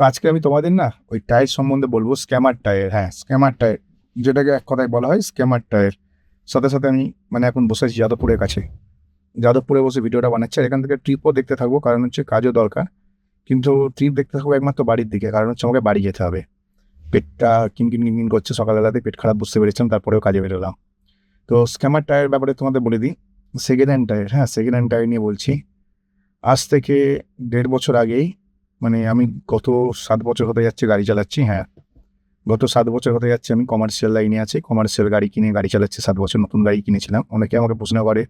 তো আজকে আমি তোমাদের না ওই টায়ার সম্বন্ধে বলব স্ক্যামার টায়ার হ্যাঁ স্ক্যামার টায়ার যেটাকে এক কথায় বলা হয় স্ক্যামার টায়ার সাথে সাথে আমি মানে এখন বসে আছি যাদবপুরের কাছে। যাদবপুরে বসে ভিডিওটা বানাচ্ছি আর এখান থেকে ট্রিপও দেখতে থাকব, কারণ হচ্ছে কাজও দরকার। কিন্তু ট্রিপ দেখতে থাকব একমাত্র বাড়ির দিকে, কারণ হচ্ছে আমাকে বাড়ি যেতে হবে। পেটটা কিনকিন কিনকিন করছে, সকালবেলাতে পেট খারাপ বুঝতে পেরেছিলাম, তারপরেও কাজে বেরোলাম। তো স্ক্যামার টায়ার ব্যাপারে তোমাদের বলে দিই সেকেন্ড হ্যান্ড টায়ার হ্যাঁ সেকেন্ড হ্যান্ড টায়ার নিয়ে বলছি। আজ থেকে দেড় বছর আগেই মানে আমি গত সাত বছর হতে যাচ্ছে গাড়ি চালাচ্ছি হ্যাঁ। গত সাত বছর হতে যাচ্ছে আমি কমার্শিয়াল লাইনে আছি কমার্শিয়াল গাড়ি কিনে গাড়ি চালাচ্ছি, সাত বছর নতুন গাড়ি কিনেছিলাম। অনেকে আমাকে প্রশ্ন করে,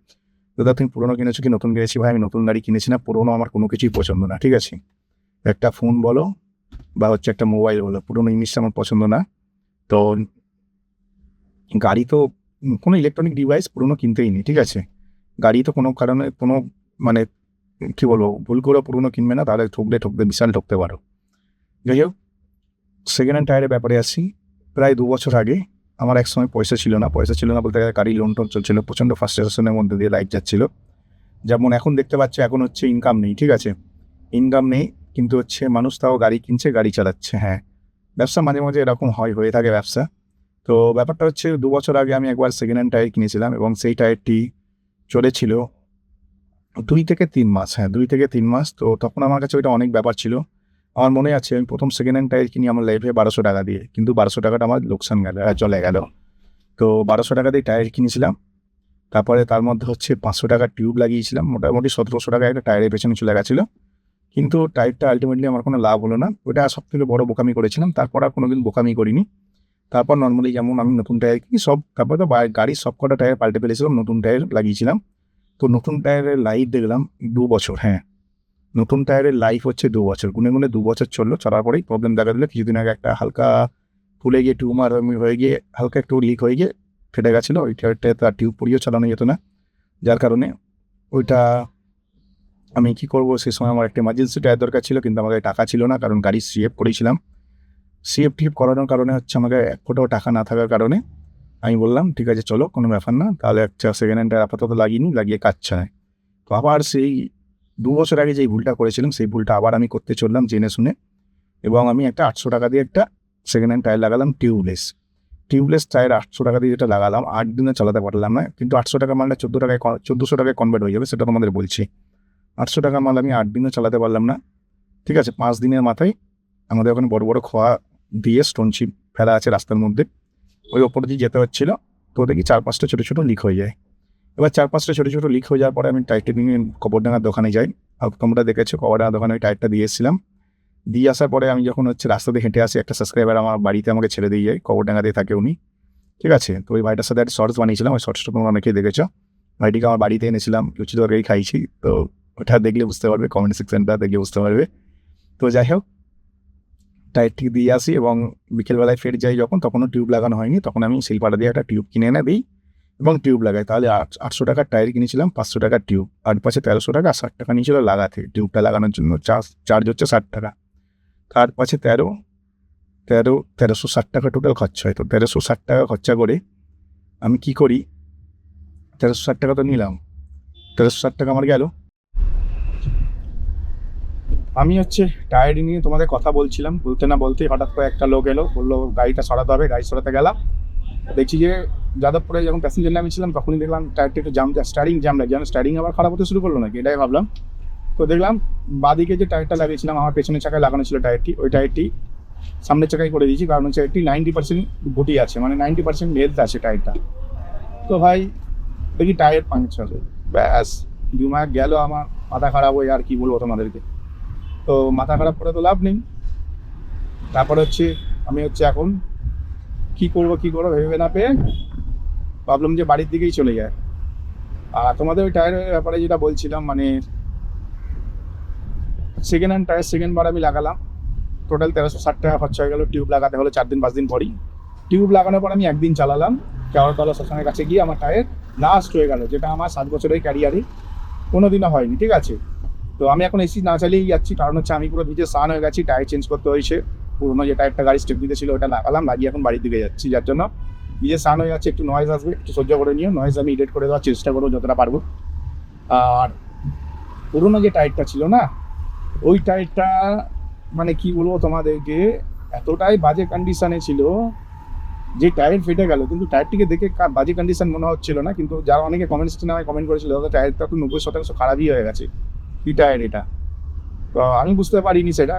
দাদা, তুমি পুরোনো কিনেছো কি? নতুন কিনেছি ভাই, আমি নতুন গাড়ি কিনেছি না, পুরোনো আমার কোনো কিছুই পছন্দ না। ঠিক আছে। একটা ফোন বলো, বা হচ্ছে একটা মোবাইল বলো, পুরোনো জিনিসটা আমার পছন্দ না। তো গাড়ি তো কোনো ইলেকট্রনিক ডিভাইস পুরোনো কিনতেই নেই, ঠিক আছে। গাড়ি তো কোনো কারণে কোনো মানে কি বলব, ভুল করে পুরোনো কিনবে না, তাহলে ঠকলে ঠকতে বিশাল ঠকতে পারো। যাই হোক সেকেন্ড হ্যান্ড টায়ারের ব্যাপারে আসি। প্রায় দু বছর আগে আমার এক সময় পয়সা ছিল না, পয়সা ছিল না বলতে গেলে গাড়ি লোন টোন চলছিল, প্রচণ্ড ফার্স্টেশনের মধ্যে দিয়ে লাইফ যাচ্ছিল। যেমন এখন দেখতে পাচ্ছি, এখন হচ্ছে ইনকাম নেই, ঠিক আছে? ইনকাম নেই, কিন্তু হচ্ছে মানুষ তাও গাড়ি কিনছে, গাড়ি চালাচ্ছে হ্যাঁ। ব্যবসা মাঝে মাঝে এরকম হয়, হয়ে থাকে ব্যবসা। তো ব্যাপারটা হচ্ছে দু বছর আগে আমি একবার সেকেন্ড হ্যান্ড টায়ার কিনেছিলাম এবং সেই টায়ারটি চলেছিল দুই থেকে তিন মাস হ্যাঁ দুই থেকে তিন মাস। তো তখন আমার কাছে ওইটা অনেক ব্যাপার ছিল। আমার মনে আছে আমি প্রথম সেকেন্ড হ্যান্ড টায়ার কিনি আমার লাইফে বারোশো টাকা দিয়ে, কিন্তু বারোশো টাকাটা আমার লোকসান গেল চলে গেল। তো বারোশো টাকা দিয়ে টায়ার কিনেছিলাম। তারপরে তার মধ্যে হচ্ছে পাঁচশো টাকার টিউব লাগিয়েছিলাম। মোটামুটি সতেরোশো টাকা একটা টায়ারের পেছনে চলে গেছিল। কিন্তু টায়ারটা আলটিমেটলি আমার কোনো লাভ হলো না। ওটা সব থেকে বড়ো বোকামি করেছিলাম। তারপর আর কোনোদিন বোকামি করিনি। তারপর নর্মালি যেমন আমি নতুন টায়ার কিনি, সব তারপরে তো গাড়ির সব কটা টায়ার পাল্টে ফেলেছিলাম, নতুন টায়ার লাগিয়েছিলাম। তো নতুন টায়ারের লাইফ দেখলাম দু বছর হ্যাঁ। নতুন টায়ারের লাইফ হচ্ছে দু বছর। গুনে গুনে দু বছর চলল, চলার পরেই প্রবলেম দেখা দিল, কিছুদিন আগে একটা হালকা ফুলে গিয়ে টিউমার হয়ে গিয়ে, হালকা একটু লিক হয়ে গিয়ে ফেটে গেছিল, ওই টায়ারটা তার টিউব পরিয়েও চালানো যেত না। যার কারণে ওইটা আমি কি করব সেই সময় আমার একটা এমার্জেন্সি টায়ার দরকার ছিল, কিন্তু আমাকে টাকা ছিল না, কারণ গাড়ি সিএফ করেছিলাম। সিএফ টিএফ করানোর কারণে হচ্ছে আমাকে এক ফোটাও টাকা না থাকার কারণে আমি বললাম, ঠিক আছে, চলো, কোনো ব্যাপার না। তাহলে একটা সেকেন্ড হ্যান্ড টায়ার আপাতত লাগিয়ে নিই, লাগিয়ে কাজ চায় তো আবার সেই দু বছর আগে যেই ভুলটা করেছিলাম, সেই ভুলটা আবার আমি করতে চললাম জেনে শুনে। এবং আমি একটা আটশো টাকা দিয়ে একটা সেকেন্ড হ্যান্ড টায়ার লাগালাম টিউবলেস টিউবলেস টায়ার আটশো টাকা দিয়ে যেটা লাগালাম, আট দিনে চালাতে পারলাম না। কিন্তু আটশো টাকা মালটা চোদ্দ টাকায় চোদ্দোশো টাকায় কনভার্ট হয়ে যাবে, সেটা তোমাদের বলছি। আটশো টাকা মাল আমি আট দিনও চালাতে পারলাম না। ঠিক আছে, পাঁচ দিনের মাথায় আমাদের ওখানে বড় বড় খোয়া দিয়ে স্টোনশিপ ফেলা আছে রাস্তার মধ্যে। ওই ওপর দিয়ে যেতে হচ্ছিল, তো দেখি চার পাঁচটা ছোটো ছোটো লিক হয়ে যায়। এবার চার পাঁচটা ছোটো ছোটো লিক হয়ে যাওয়ার পরে আমি টায়ারটা নিয়ে কবরডাঙ্গার দোকানে যাই। আর তোমরা দেখেছ কবরডাঙ্গার দোকানে ওই টায়ারটা দিয়ে এসেছিলাম। দিয়ে আসার পরে আমি যখন হচ্ছে রাস্তা দিয়ে হেঁটে আসি, একটা সাবস্ক্রাইবার আমার বাড়িতে আমাকে ছেড়ে দিয়ে যায় কবরডাঙ্গাতে থাকে উনি। ঠিক আছে? তো ওই ভাইটার সাথে একটা শর্টস বানিয়েছিলাম, ওই শর্টসটা তোমরা অনেকেই দেখেছ। ভাইটিকে আমার বাড়িতে এনেছিলাম, লুচি তরকারি খাইছি, তো ওটা দেখলে বুঝতে পারবে কমেন্ট সেকশনটা দেখলে বুঝতে পারবে। তো যাই হোক টায়ারটি দিয়ে আসি এবং বিকেলবেলায় ফের যাই যখন, তখনও টিউব লাগানো হয়নি। তখন আমি শিলপাটা দিয়ে একটা টিউব কিনে এনে দিই এবং টিউব লাগাই। তাহলে আট- আটশো টাকার টায়ার কিনেছিলাম, পাঁচশো টাকার টিউব। আর পাশে তেরোশো টাকা, ষাট টাকা নিয়েছিল লাগাতে, টিউবটা লাগানোর জন্য। চার্জ চার্জ হচ্ছে ষাট টাকা। তার পাশে তেরো তেরো, তেরোশো ষাট টাকা টোটাল খরচা হয়। তো তেরোশো ষাট টাকা খরচা করে আমি কি করি? তেরোশো ষাট টাকা তো নিলাম। তেরোশো ষাট টাকা আমার গেল। আমি হচ্ছে টায়ার নিয়ে তোমাদের কথা বলছিলাম। বলতে না বলতে হঠাৎ করে একটা লোক এলো, বলল, গাড়িটা সরাতে হবে, গাড়ি সরাতে গেলাম। দেখছি যে যাদবপুরে যখন প্যাসেঞ্জার নামিয়েছিলাম তখনই দেখলাম টায়ারটা একটু জাম স্টারিং জাম লাগে। যেন স্টারিং আবার খারাপ হতে শুরু করল নাকি? এটাই ভাবলাম। তো দেখলাম বাদিকে যে টায়ারটা লাগিয়েছিলাম, আমার পেছনের চাকায় লাগানো ছিল টায়ারটি ওই টায়ারটি সামনের চাকায় করে দিয়েছি, কারণ হচ্ছে এটি নাইনটি পার্সেন্ট গুটি আছে মানে নাইনটি পার্সেন্ট হেলথ আছে টায়ারটা তো ভাই, দেখি টায়ার পাংচার ব্যাস বিমা গেল, আমার মাথা খারাপ হয়ে আর কি বলব তোমাদেরকে। তো মাথা খারাপ করে তো লাভ নেই। তারপর হচ্ছে আমি হচ্ছে এখন কি করব, কি করব ভেবে না পেয়ে ভাবলাম যে বাড়ির দিকেই চলে যায় আর তোমাদের ওই টায়ারের ব্যাপারে যেটা বলছিলাম মানে সেকেন্ড হ্যান্ড টায়ার সেকেন্ড বার আমি লাগালাম। টোটাল তেরোশো ষাট টাকা খরচা হয়ে গেলো টিউব লাগাতে হলো চার দিন, পাঁচ দিন পরই। টিউব লাগানোর পর আমি একদিন চালালাম কেওয়ারতলা শ্মশানের কাছে গিয়ে আমার টায়ার লাস্ট হয়ে গেল, যেটা আমার সাত বছরের ক্যারিয়ারে কোনোদিনও হয়নি, ঠিক আছে? তো আমি এখন এসি না চালিয়েই যাচ্ছি, কারণ হচ্ছে আমি পুরো ভিজে স্নান হয়ে গেছি টায়ার চেঞ্জ করতে হয়েছে। পুরোনো যে টায়ারটা গাড়ি স্টেপ দিতে ছিল, ওটা লাগালাম, লাগিয়ে এখন বাড়ির দিকে যাচ্ছি, যার জন্য ভিজে স্নান হয়ে যাচ্ছে। একটু নয়েজ আসবে, একটু সহ্য করে নিও নয়েজ আমি এডিট করে দেওয়ার চেষ্টা করব যতটা পারব। আর পুরোনো যে টায়ারটা ছিল না, ওই টায়ারটা মানে কি বলব তোমাদেরকে, এতটাই বাজে কন্ডিশনে ছিল যে টায়ার ফেটে গেল। কিন্তু টায়ারটিকে দেখে বাজে কন্ডিশন মনে হচ্ছিল না, কিন্তু যারা অনেকে কমেন্ট সেকশনে আমায় কমেন্ট করেছিল দাদা টায়ারটা তো নব্বই শতাংশ খারাপই হয়ে গেছে। টায়ার এটা। তো আমি বুঝতে পারিনি সেটা।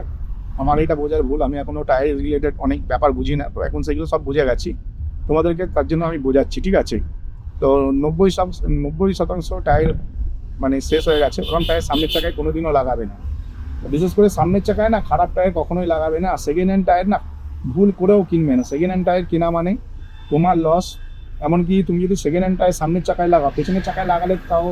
আমার এটা বোঝার ভুল। আমি এখনও টায়ার রিলেটেড অনেক ব্যাপার বুঝি না। তো এখন সেগুলো সব বুঝে গেছি। তোমাদেরকে তার জন্য আমি বোঝাচ্ছি, ঠিক আছে? তো নব্বই নব্বই শতাংশ টায়ার মানে শেষ হয়ে গেছে। কারণ টায়ার সামনের চাকায় কোনোদিনও লাগাবে না। বিশেষ করে সামনের চাকায় না খারাপ টায়ার কখনোই লাগাবে না। সেকেন্ড হ্যান্ড টায়ার না ভুল করেও কিনবে না। সেকেন্ড হ্যান্ড টায়ার কেনা মানে তোমার লস এমনকি তুমি যদি সেকেন্ড হ্যান্ড টায়ার সামনের চাকায় লাগাও, পেছনের চাকায় লাগালে তাও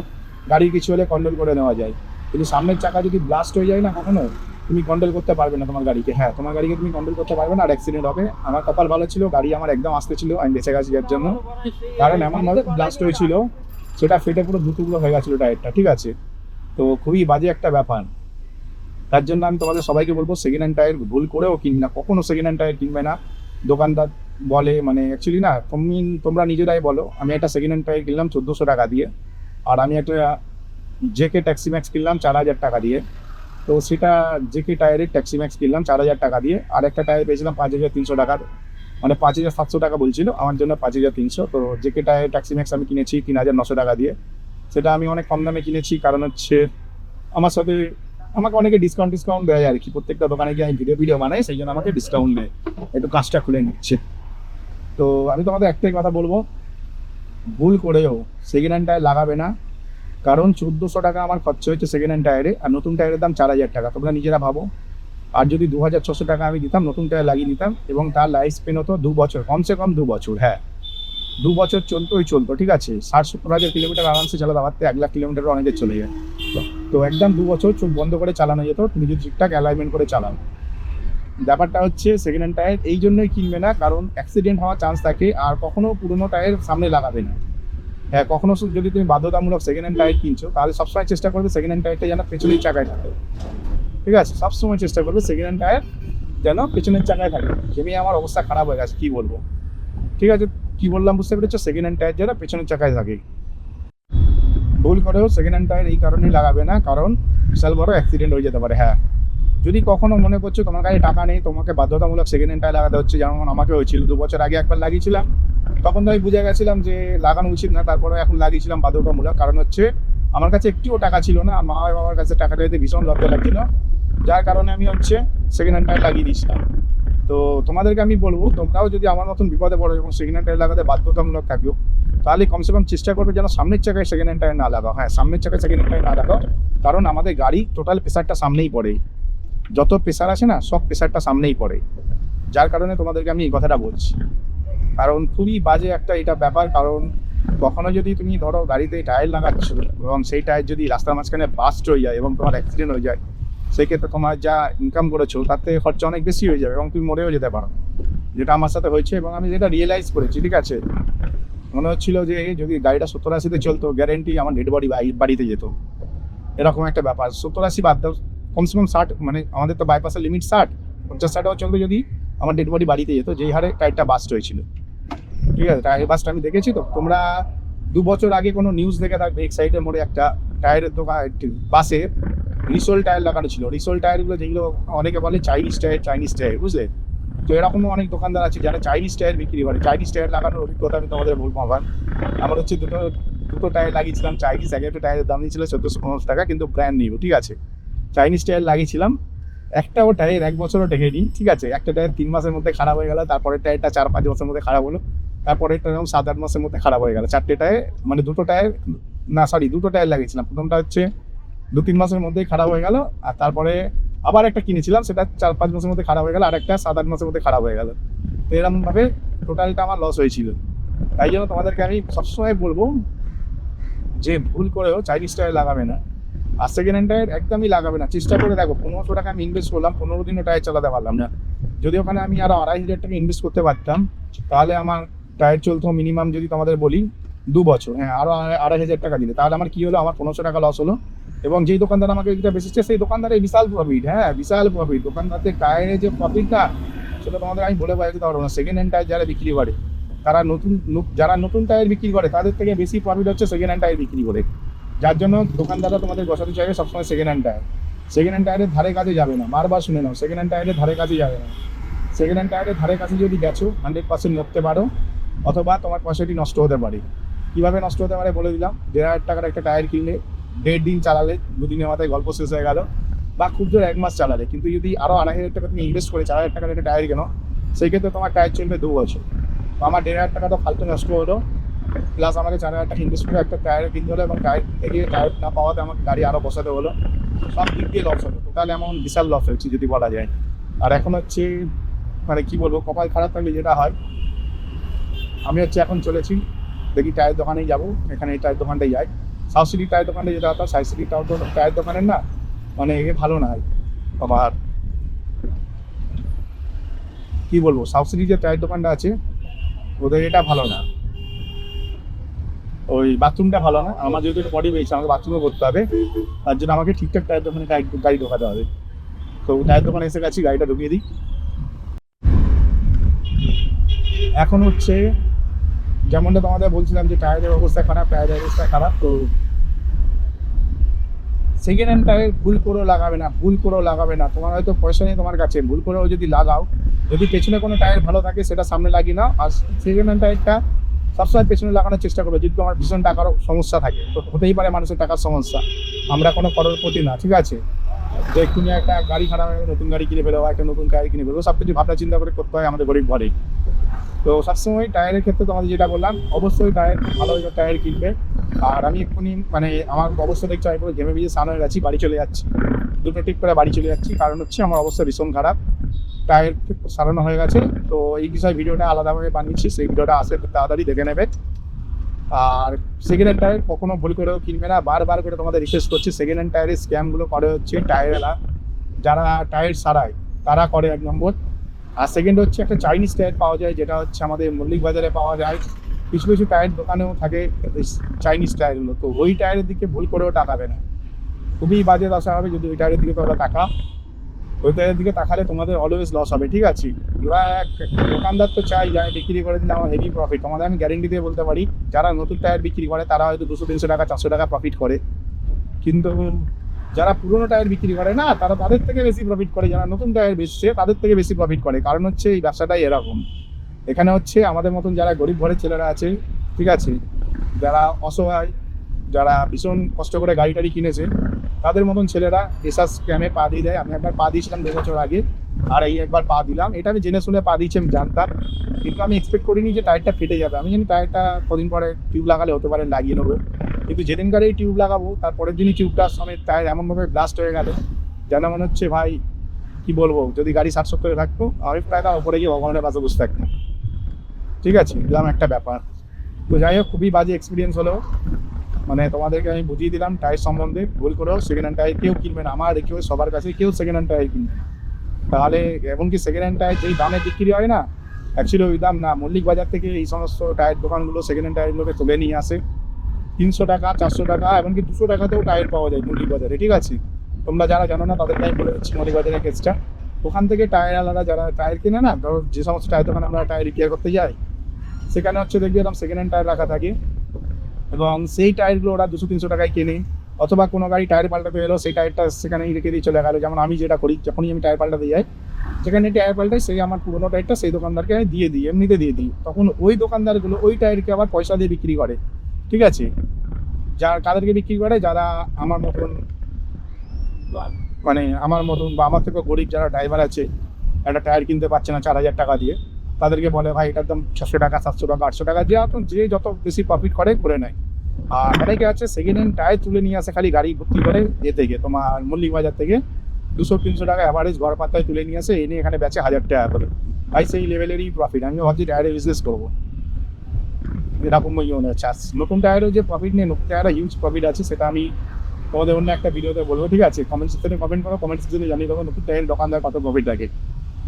গাড়ি কিছু হলে কন্ট্রোল করে নেওয়া যায়। কিন্তু সামনের চাকা যদি ব্লাস্ট হয়ে যায় না কখনো, তুমি কন্ট্রোল করতে পারবে না তোমার গাড়িকে। হ্যাঁ তোমার গাড়িকে তুমি কন্ট্রোল করতে পারবে না, আর অ্যাক্সিডেন্ট হবে। আমার কপাল ভালো ছিল, গাড়ি আমার একদম আসতে ছিল, আমি বেঁচে গেছি এর জন্য। কারণ এমনভাবে ব্লাস্ট হয়েছিল, সেটা ফেটে পুরো দুটুকরো হয়ে গেছিল টায়ারটা ঠিক আছে? তো খুবই বাজে একটা ব্যাপার। তার জন্য আমি তোমাদের সবাইকে বলব সেকেন্ড হ্যান্ড টায়ার ভুল করেও কিনবে না, কখনো সেকেন্ড হ্যান্ড টায়ার কিনবে না। দোকানদার বলে মানে অ্যাকচুয়ালি না, তুমি, তোমরা নিজেরাই বলো, আমি একটা সেকেন্ড হ্যান্ড টায়ার কিনলাম চোদ্দোশো টাকা দিয়ে। আর আমি একটা জেকে ট্যাক্সি ম্যাক্স কিনলাম চার হাজার টাকা দিয়ে। তো সেটা জেকে টায়ারের ট্যাক্সি ম্যাক্স কিনলাম চার হাজার টাকা দিয়ে। আর একটা টায়ার পেয়েছিলাম পাঁচ হাজার তিনশো টাকার। মানে পাঁচ হাজার সাতশো টাকা বলছিল, আমার জন্য পাঁচ হাজার তিনশো। তো জেকে টায়ার ট্যাক্সি ম্যাক্স আমি কিনেছি তিন হাজার নশো টাকা দিয়ে। সেটা আমি অনেক কম দামে কিনেছি, কারণ হচ্ছে আমার সাথে আমাকে অনেকে ডিসকাউন্ট ডিসকাউন্ট দেয় আর কি। প্রত্যেকটা দোকানে গিয়ে আমি ভিডিও ভিডিও বানাই, সেই জন্য আমাকে ডিসকাউন্ট দেয় একটু কাজটা খুলে নিচ্ছে। তো আমি তোমাদের একটাই কথা বলব, ভুল করেও সেকেন্ড হ্যান্ড টায়ার লাগাবে না। কারণ চোদ্দোশো টাকা আমার খরচা হয়েছে সেকেন্ড হ্যান্ড টায়ারে আর নতুন টায়ারের দাম চার হাজার টাকা। তোমরা নিজেরা ভাবো। আর যদি দু হাজার ছশো টাকা আমি দিতাম, নতুন টায়ার লাগিয়ে দিতাম, এবং তার লাইফ স্পেন হতো দু বছর, কমসে কম দু বছর হ্যাঁ। দু বছর চলতোই চলতো, ঠিক আছে। ষাট সত্তর হাজার কিলোমিটার আরামসে চালাতে পারতে, এক লাখ কিলোমিটার অনেকের চলে যায়। তো একদম দু বছর চোখ বন্ধ করে চালানো যেত, তুমি যদি ঠিকঠাক অ্যালাইনমেন্ট করে চালাও। ব্যাপারটা হচ্ছে সেকেন্ড হ্যান্ড টায়ার এই জন্যই কিনবে না, কারণ অ্যাক্সিডেন্ট হওয়ার চান্স থাকে, আর কখনো পুরোনো টায়ার সামনে লাগাবে না। হ্যাঁ কখনো যদি তুমি বাধ্যতামূলক সেকেন্ড হ্যান্ড টায়ার কিনছো, তাহলে সবসময় চেষ্টা করবে সেকেন্ড হ্যান্ড টায়ারটা যেন পেছনের চাকায় থাকে। ঠিক আছে? সবসময় চেষ্টা করবে সেকেন্ড হ্যান্ড টায়ার যেন পেছনের চাকায় থাকে। যেমনি আমার অবস্থা খারাপ হয়ে গেছে, কী বলব? ঠিক আছে? কি বললাম বুঝতে পেরেছ? সেকেন্ড হ্যান্ড টায়ার যেন পেছনের চাকায় থাকে। ভুল করেও সেকেন্ড হ্যান্ড টায়ার এই কারণেই লাগাবে না, কারণ বিশাল বড় অ্যাক্সিডেন্ট হয়ে যেতে পারে হ্যাঁ। যদি কখনো মনে করছ তোমার কাছে টাকা নেই, তোমাকে বাধ্যতামূলক সেকেন্ড হ্যান্ড লাগাতে হচ্ছে, যেমন আমাকে হয়েছিল, দু বছর আগে একবার লাগিয়েছিলাম। তখন তো আমি বুঝে গেছিলাম যে লাগানো উচিত না, তারপরে এখন লাগিয়েছিলাম বাধ্যতামূলক। কারণ হচ্ছে আমার কাছে একটিও টাকা ছিল না, আর মা বাবার কাছে টাকাটা দিতে ভীষণ লজ্জা লাগছিল। যার কারণে আমি হচ্ছে সেকেন্ড হ্যান্ড টায়ার লাগিয়ে দিয়েছিলাম। তো তোমাদেরকে আমি বলব, তোমরাও যদি আমার মতন বিপদে পড়ো এবং সেকেন্ড হ্যান্ড টায়ার লাগাতে বাধ্যতামূলক থাকবে তাহলে কমসে কম চেষ্টা করবে যেন সামনের চাকায় সেকেন্ড হ্যান্ড টায়ার না লাগাও। হ্যাঁ সামনের চাকায় সেকেন্ড হ্যান্ড টায়ার না লাগাও, কারণ আমাদের গাড়ি টোটাল প্রেশারটা সামনেই পড়ে। যত প্রেশার আছে না, সব প্রেশারটা সামনেই পড়ে। যার কারণে তোমাদেরকে আমি এই কথাটা বলছি। কারণ খুবই বাজে একটা এটা ব্যাপার, কারণ কখনো যদি তুমি ধরো গাড়িতে টায়ার লাগাচ্ছ এবং সেই টায়ার যদি রাস্তার মাঝখানে বাস্ট হয়ে যায় এবং তোমার অ্যাক্সিডেন্ট হয়ে যায় সেই ক্ষেত্রে তোমার যা ইনকাম করেছ, তার থেকে খরচা অনেক বেশি হয়ে যাবে এবং তুমি মরেও যেতে পারো। যেটা আমার সাথে হয়েছে এবং আমি যেটা রিয়েলাইজ করেছি, ঠিক আছে? মনে হচ্ছিল যে যদি গাড়িটা সত্তর আশিতে চলতো গ্যারেন্টি আমার ডেড বডি বাড়িতে যেত। এরকম একটা ব্যাপার। সত্তর আশি বাদ দাও কমসে কম ষাট মানে আমাদের তো বাইপাসের লিমিট ষাট, পঞ্চাশ ষাট ষাটও চলতো যদি আমার ডেড বডি বাড়িতে যেত, যেই হারে টায়ারটা বাস্ট হয়েছিল। ঠিক আছে টায়ার বাসটা আমি দেখেছি তো, তোমরা দু বছর আগে কোনো নিউজ দেখে থাকবে, এক সাইডের মোড়ে একটা টায়ারের দোকান বাসে রিসোল টায়ার লাগানো ছিল। রিসোল টায়ারগুলো যেগুলো অনেকে বলে চাইনিজ টায়ার চাইনিজ টায়ার বুঝলে? তো এরকমও অনেক দোকানদার আছে যারা চাইনিজ টায়ার বিক্রি করে। চাইনিজ টায়ার লাগানোর অভিজ্ঞতা আমি তোমাদের বলব, আবার আমার হচ্ছে দুটো দুটো টায়ার লাগিয়েছিলাম চাইনিজ এক একটা টায়ারের দাম নিয়েছিল চোদ্দোশো পঞ্চাশ টাকা, কিন্তু ব্র্যান্ড নিউ ঠিক আছে? চাইনিজ টায়ার লাগিয়েছিলাম। একটাও টায়ার এক বছরও টেকেনি, ঠিক আছে? একটা টায়ার তিন মাসের মধ্যে খারাপ হয়ে গেল, তারপরের টায়ারটা চার পাঁচ বছরের মধ্যে খারাপ হলো তারপরেরটা এরকম সাত আট মাসের মধ্যে খারাপ হয়ে গেল। চারটে টায়ার মানে দুটো টায়ার না সরি দুটো টায়ার লাগিয়েছিলাম। প্রথমটা হচ্ছে দু তিন মাসের মধ্যেই খারাপ হয়ে গেল, আর তারপরে আবার একটা কিনেছিলাম, সেটা চার পাঁচ মাসের মধ্যে খারাপ হয়ে গেল আর একটা সাত আট মাসের মধ্যে খারাপ হয়ে গেল। তো এরকমভাবে টোটালটা আমার লস হয়েছিল। তাই জন্য তোমাদেরকে আমি সবসময় বলব যে ভুল করেও চাইনিজ টায়ার লাগাবে না। আর সেকেন্ড হ্যান্ড টায়ার একদমই লাগাবে না। চেষ্টা করে দেখো, পনেরোশো টাকা আমি ইনভেস্ট করলাম, পনেরো দিনও টায়ার চালাতে পারলাম না। যদি ওখানে আমি আরও আড়াই হাজার টাকা ইনভেস্ট করতে পারতাম, তাহলে আমার টায়ার চলতো মিনিমাম যদি তোমাদের বলি দু বছর হ্যাঁ আরও আড়াই- হাজার টাকা দিলে। তাহলে আমার কি হলো? আমার পনেরোশো টাকা লস হলো। এবং যেই দোকানদার আমাকে এটা বেচেছে সেই দোকানদারের বিশাল প্রফিট হ্যাঁ বিশাল প্রফিট দোকানদারদের টায়ারের যে প্রফিটটা সেটা তোমাদের আমি বলে বোঝাতে পারব না। সেকেন্ড হ্যান্ড টায়ার যারা বিক্রি করে, তারা নতুন যারা নতুন টায়ার বিক্রি করে, তাদের থেকে বেশি প্রফিট হচ্ছে সেকেন্ড হ্যান্ড টায়ার বিক্রি করে। যার জন্য দোকানদাররা তোমাদের বসাতে চাইবে সবসময় second hand tyre second hand টায়ারের ধারে কাছে যাবে না, বারবার শুনে নাও সেকেন্ড হ্যান্ড টায়ারের ধারে কাছে যাবে না। সেকেন্ড হ্যান্ড টায়ারের ধারে কাছে যদি গেছো হান্ড্রেড পার্সেন্ট মরতে পারো, অথবা তোমার পয়সাটি নষ্ট হতে পারে। কীভাবে নষ্ট হতে পারে বলে দিলাম, দেড় হাজার টাকার একটা টায়ার কিনলে, দেড় দিন চালালে, দুদিনের মাথায় গল্প শেষ হয়ে গেল, বা খুব জোর এক মাস চালালে। কিন্তু যদি আরও আড়াই হাজার টাকা তুমি ইনভেস্ট করে, চার হাজার টাকার একটা টায়ার কেনো সেই ক্ষেত্রে তোমার টায়ার চলবে দু বছর। আমার দেড় হাজার টাকা তো ফালতু নষ্ট হলো প্লাস আমাকে চার হাজার টাকা ইনভেস্ট করে একটা টায়ার কিনতে হলো এবং টায়ার থেকে টায়ার না পাওয়াতে আমাকে গাড়ি আরও বসাতে হলো। সব দিক দিয়ে লস হলো। টোটাল এমন বিশাল লস হয়েছে যদি বলা যায়। আর এখন হচ্ছে মানে কি বলব, কপাল খারাপ থাকলে যেটা হয়, আমি হচ্ছে এখন চলেছি। দেখি টায়ার দোকানেই যাব। এখানে এই টায়ের দোকানটাই যাই সাউথ সিটি টায়ের দোকানটা যেটা হতো সাউথ সিটি টায়ের দোকানের না মানে এ ভালো না। আবার কি বলব সাউথ সিটি যে টায়ের দোকানটা আছে, ওদের এটা ভালো না। ওই বাথরুমটা ভালো না। আমার যেহেতু একটা বডি পেয়েছে আমাকে বাথরুমে করতে হবে। তার জন্য আমাকে ঠিকঠাক টায়ার দোকানে গাড়ি- ঢোকাতে হবে। তো টায়ার দোকানে এসে গেছি, গাড়িটা ঢুকিয়ে দিই। এখন হচ্ছে, যেমনটা তোমাদের বলছিলাম যে টায়ারের অবস্থা খারাপ টায়ারের অবস্থা খারাপ, তো সেকেন্ড হ্যান্ড টায়ার ভুল করেও লাগাবে না, ভুল করেও লাগাবে না। তোমার হয়তো পয়সা নেই তোমার কাছে, ভুল করেও যদি লাগাও, যদি পেছনে কোনো টায়ার ভালো থাকে, সেটা সামনে লাগিয়ে নাও। আর সেকেন্ড হ্যান্ড টায়ারটা সবসময় পেছনে লাগানোর চেষ্টা করবে। যদি আমার ভীষণ টাকার সমস্যা থাকে হতেই পারে মানুষের টাকার সমস্যা। আমরা কোনো করোড়পতি না, ঠিক আছে? যে তুমি একটা গাড়ি খারাপ নতুন গাড়ি কিনে ফেলো একটা নতুন গাড়ি কিনে ফেলো সব কিছু ভাবনা চিন্তা করে করতে হয় আমাদের গরিব ঘরে। তো সবসময় টায়ারের ক্ষেত্রে তোমাদের যেটা বললাম, অবশ্যই টায়ার, ভালো টায়ার কিনবে। আর আমি এক্ষুনি মানে আমার অবস্থা দেখছি, আমি পুরো ঘেমে ভিজে স্নান হয়ে গেছি, বাড়ি চলে যাচ্ছি। দুটো ঠিক করে বাড়ি চলে যাচ্ছি, কারণ হচ্ছে আমার অবস্থা ভীষণ খারাপ। টায়ার সারানো হয়ে গেছে, তো এই বিষয়ে ভিডিওটা আলাদাভাবে বানিয়েছি, সেই ভিডিওটা আসে তাড়াতাড়ি দেখে নেবে। আর সেকেন্ড হ্যান্ড টায়ার কখনো ভুল করেও কিনবে না, বারবার করে তোমাদের রিকোয়েস্ট করছি সেকেন্ড হ্যান্ড টায়ারের স্ক্যামগুলো করে হচ্ছে টায়ারওয়ালা যারা টায়ার সারায়, তারা করে এক নম্বর। আর সেকেন্ড হচ্ছে একটা চাইনিজ টায়ার পাওয়া যায়, যেটা হচ্ছে আমাদের মল্লিক বাজারে পাওয়া যায়। কিছু কিছু টায়ার দোকানেও থাকে চাইনিজ টায়ারগুলো তো ওই টায়ারের দিকে ভুল করেও তাকাবে না। খুবই বাজে দশা হবে যদি ওই টায়ারের দিকে তোমরা তাকা ওই টায়ারের দিকে তাকালে তোমাদের অলওয়েজ লস হবে, ঠিক আছে? এবার এক দোকানদার তো চাই যাই বিক্রি করে দিলে আমার হেভি প্রফিট তোমাদের আমি গ্যারেন্টি দিয়ে বলতে পারি, যারা নতুন টায়ার বিক্রি করে, তারা হয়তো দুশো, তিনশো টাকা, চারশো টাকা প্রফিট করে। কিন্তু যারা পুরনো টায়ার বিক্রি করে না, তারা তাদের থেকে বেশি প্রফিট করে। যারা নতুন টায়ার বেচছে, তাদের থেকে বেশি প্রফিট করে। কারণ হচ্ছে এই ব্যবসাটাই এরকম। এখানে হচ্ছে আমাদের মতন যারা গরিব ঘরের ছেলেরা আছে, ঠিক আছে? যারা অসহায়, যারা ভীষণ কষ্ট করে গাড়ি টাড়ি কিনেছে তাদের মতন ছেলেরা এসব স্ক্যামে পা দিয়ে দেয়। আমি একবার পা দিয়েছিলাম দু বছর আগে, আর এই একবার পা দিলাম। এটা আমি জেনে শুনে পা দিয়েছি, আমি জানতাম। কিন্তু আমি এক্সপেক্ট করিনি যে টায়ারটা ফেটে যাবে। আমি জানি টায়ারটা কদিন পরে টিউব লাগালে হতে পারে, লাগিয়ে নেব। কিন্তু যেদিনকার এই টিউব লাগাবো তারপরের দিনই টিউবটার সমেত টায়ার এমনভাবে ব্লাস্ট হয়ে গেল, যেন মনে হচ্ছে ভাই, কি বলব, যদি গাড়ি ষাট সত্তরে থাকতো আমি প্রায় তার উপরে গিয়ে ভগবানের পাশে বসে থাকতাম। ঠিক আছে দিলাম একটা ব্যাপার। তো যাই হোক, খুবই বাজে এক্সপিরিয়েন্স হলো। মানে তোমাদেরকে আমি বুঝিয়ে দিলাম টায়ার সম্বন্ধে, ভুল করেও সেকেন্ড হ্যান্ড টায়ার কেউ কিনবে না। আমার কেউ সবার কাছে কেউ সেকেন্ড হ্যান্ড টায়ার কিনবে তাহলে এমনকি সেকেন্ড হ্যান্ড টায়ার যেই দামে বিক্রি হয় না অ্যাকচুয়ালি ওই দাম না। মল্লিক বাজার থেকে এই সমস্ত টায়ার দোকানগুলো সেকেন্ড হ্যান্ড টায়ারগুলোকে তুলে নিয়ে আসে। তিনশো টাকা, চারশো টাকা, এমনকি দুশো টাকাতেও টায়ার পাওয়া যায় মল্লিক বাজারে, ঠিক আছে? তোমরা যারা জানো না তাদেরকে আমি বলে দিচ্ছি মল্লিক বাজারের কেসটা ওখান থেকে টায়ার আলাদা যারা টায়ার কিনে না, ধরো যে সমস্ত টায়ার দোকানে আমরা টায়ার রিপেয়ার করতে যাই, সেখানে হচ্ছে দেখবি এরকম সেকেন্ড হ্যান্ড টায়ার রাখা থাকে। এবং সেই টায়ারগুলো ওরা দুশো, তিনশো টাকায় কেনে। অথবা কোনো গাড়ি টায়ার পাল্টাতে এলো, সেই টায়ারটা সেখানেই রেখে দিয়ে চলে গেলো। যেমন আমি যেটা করি, যখনই আমি টায়ার পাল্টাতে যাই, যেখানে টায়ার পাল্টাই, সেই আমার পুরোনো টায়ারটা সেই দোকানদারকে আমি দিয়ে দিই, এমনিতে দিয়ে দিই। তখন ওই দোকানদারগুলো ওই টায়ারকে আবার পয়সা দিয়ে বিক্রি করে। ঠিক আছে? যা কাদেরকে বিক্রি করে? যারা আমার মতন মানে আমার মতন বা আমার থেকে গরিব যারা ড্রাইভার আছে, একটা টায়ার কিনতে পারছে না চার হাজার টাকা দিয়ে তাদেরকে বলে, ভাই এটা একদম ছশো টাকা, সাতশো টাকা, আটশো টাকা। এখন যে যত বেশি প্রফিট করে করে নেয়। আর অনেকে আছে সেকেন্ড হ্যান্ড টায়ার তুলে নিয়ে আসে, খালি গাড়ি ভর্তি করে এ থেকে, তোমার মল্লিক বাজার থেকে। দুশো, তিনশো টাকা অ্যাভারেজ ঘর পাতায় তুলে নিয়ে আসে এনে এখানে বেচে হাজার টাকা করে। ভাই, সেই লেভেলেরই প্রফিট আমি ভাবছি টায়ারের বিজনেস করব। এরকম মনে হচ্ছে নতুন টায়ারের যে প্রফিট নেই, নতুন টায়ারের হিউজ প্রফিট আছে, সেটা আমি তোমাদের অন্য একটা ভিডিওতে বলব, ঠিক আছে? কমেন্ট সেকশনে কমেন্ট করো কমেন্ট সেকশনে জানিয়ে দেবো, নতুন টায়ারের দোকানদার কত প্রফিট রাখে।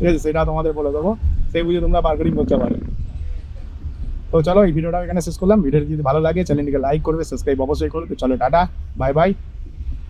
ঠিক আছে? সেটা তোমাদের বলে দেবো। সেই বুঝে তোমরা বার্গেনিং করতে পারো। তো চলো, এই ভিডিওটা এখানে শেষ করলাম। ভিডিওটা যদি ভালো লাগে চ্যানেলটিকে লাইক করবে সাবস্ক্রাইব অবশ্যই করবে। তো চলো, টাটা বাই বাই